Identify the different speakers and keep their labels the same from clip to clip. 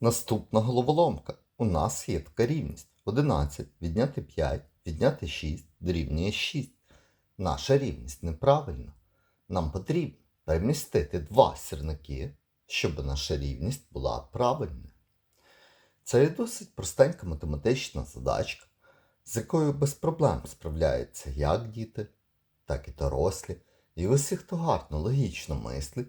Speaker 1: Наступна головоломка. У нас є така рівність. 11 відняти 5, відняти 6 дорівнює 6. Наша рівність неправильна. Нам потрібно перемістити два сірники, щоб наша рівність була правильною. Це є досить простенька математична задачка, з якою без проблем справляються як діти, так і дорослі. І усі, хто гарно логічно мислить,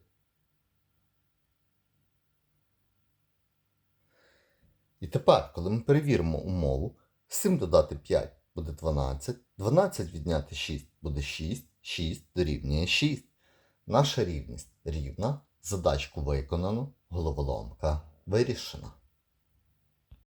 Speaker 1: І тепер, коли ми перевіримо умову, 7 додати 5 буде 12, 12 відняти 6 буде 6, 6 дорівнює 6. Наша рівність рівна, задачку виконано, головоломка вирішена.